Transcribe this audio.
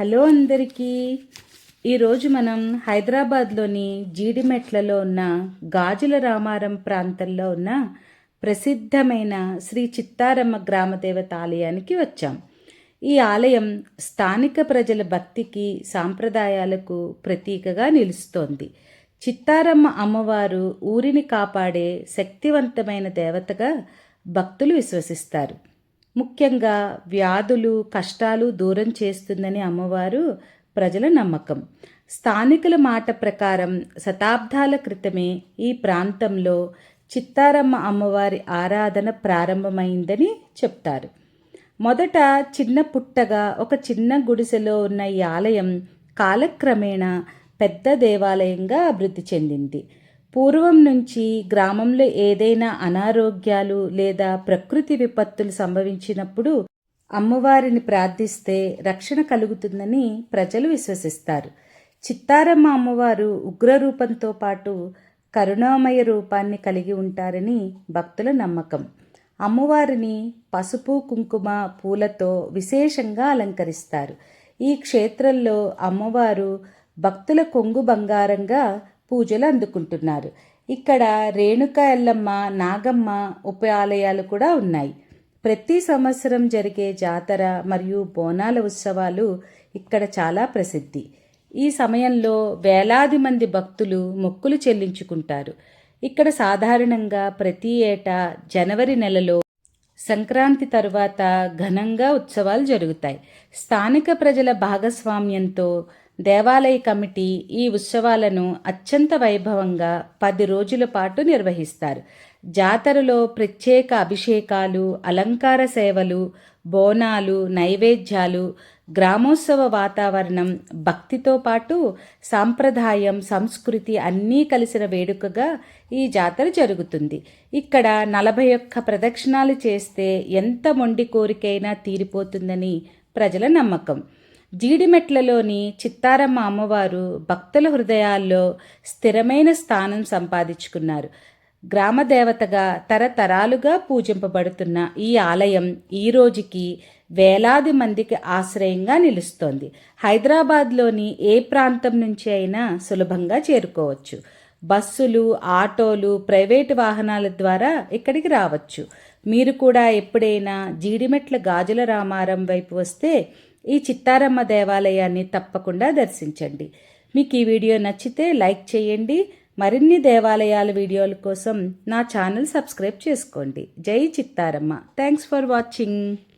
Hello అందరికీ. ఈరోజు మనం హైదరాబాద్లోని జీడిమెట్లలో ఉన్న గాజుల రామారం ప్రాంతంలో ఉన్న ప్రసిద్ధమైన శ్రీ చిత్తారమ్మ గ్రామదేవత ఆలయానికి వచ్చాం. ఈ ఆలయం స్థానిక ప్రజల భక్తికి సాంప్రదాయాలకు ప్రతీకగా నిలుస్తోంది. చిత్తారమ్మ అమ్మవారు ఊరిని కాపాడే శక్తివంతమైన దేవతగా భక్తులు విశ్వసిస్తారు. ముఖ్యంగా వ్యాధులు కష్టాలు దూరం చేస్తుందని అమ్మవారు ప్రజల నమ్మకం. స్థానికుల మాట ప్రకారం శతాబ్దాల క్రితమే ఈ ప్రాంతంలో చిత్తారమ్మ అమ్మవారి ఆరాధన ప్రారంభమైందని చెప్తారు. మొదట చిన్న పుట్టగా ఒక చిన్న గుడిసెలో ఉన్న ఈ ఆలయం కాలక్రమేణా పెద్ద దేవాలయంగా అభివృద్ధి చెందింది. పూర్వం నుంచి గ్రామంలో ఏదైనా అనారోగ్యాలు లేదా ప్రకృతి విపత్తులు సంభవించినప్పుడు అమ్మవారిని ప్రార్థిస్తే రక్షణ కలుగుతుందని ప్రజలు విశ్వసిస్తారు. చిత్తారమ్మ అమ్మవారు ఉగ్రరూపంతో పాటు కరుణామయ రూపాన్ని కలిగి ఉంటారని భక్తుల నమ్మకం. అమ్మవారిని పసుపు కుంకుమ పూలతో విశేషంగా అలంకరిస్తారు. ఈ క్షేత్రంలో అమ్మవారు భక్తుల కొంగు బంగారంగా పూజలు అందుకుంటున్నారు. ఇక్కడ రేణుక ఎల్లమ్మ నాగమ్మ ఉపాలయాలు కూడా ఉన్నాయి. ప్రతి సంవత్సరం జరిగే జాతర మరియు బోనాల ఉత్సవాలు ఇక్కడ చాలా ప్రసిద్ధి. ఈ సమయంలో వేలాది మంది భక్తులు మొక్కులు చెల్లించుకుంటారు. ఇక్కడ సాధారణంగా ప్రతి ఏటా జనవరి నెలలో సంక్రాంతి తరువాత ఘనంగా ఉత్సవాలు జరుగుతాయి. స్థానిక ప్రజల భాగస్వామ్యంతో దేవాలయ కమిటీ ఈ ఉత్సవాలను అత్యంత వైభవంగా పది రోజుల పాటు నిర్వహిస్తారు. జాతరలో ప్రత్యేక అభిషేకాలు అలంకార సేవలు బోనాలు నైవేద్యాలు గ్రామోత్సవ వాతావరణం భక్తితో పాటు సాంప్రదాయం సంస్కృతి అన్నీ కలిసిన వేడుకగా ఈ జాతర జరుగుతుంది. ఇక్కడ నలభై ఒక్క ప్రదక్షిణాలు చేస్తే ఎంత మొండి కోరికైనా తీరిపోతుందని ప్రజల నమ్మకం. జీడిమెట్లలోని చిత్తారమ్మ అమ్మవారు భక్తుల హృదయాల్లో స్థిరమైన స్థానం సంపాదించుకున్నారు. గ్రామదేవతగా తరతరాలుగా పూజింపబడుతున్న ఈ ఆలయం ఈ రోజుకి వేలాది మందికి ఆశ్రయంగా నిలుస్తోంది. హైదరాబాద్లోని ఏ ప్రాంతం నుంచి అయినా సులభంగా చేరుకోవచ్చు. బస్సులు ఆటోలు ప్రైవేటు వాహనాల ద్వారా ఇక్కడికి రావచ్చు. మీరు కూడా ఎప్పుడైనా జీడిమెట్ల గాజుల రామారం వైపు వస్తే ఈ చిత్తారమ్మ దేవాలయాన్ని తప్పకుండా దర్శించండి. మీకు ఈ వీడియో నచ్చితే లైక్ చేయండి. మరిన్ని దేవాలయాల వీడియోల కోసం నా ఛానల్ సబ్స్క్రైబ్ చేసుకోండి. జై చిత్తారమ్మ. Thanks for watching.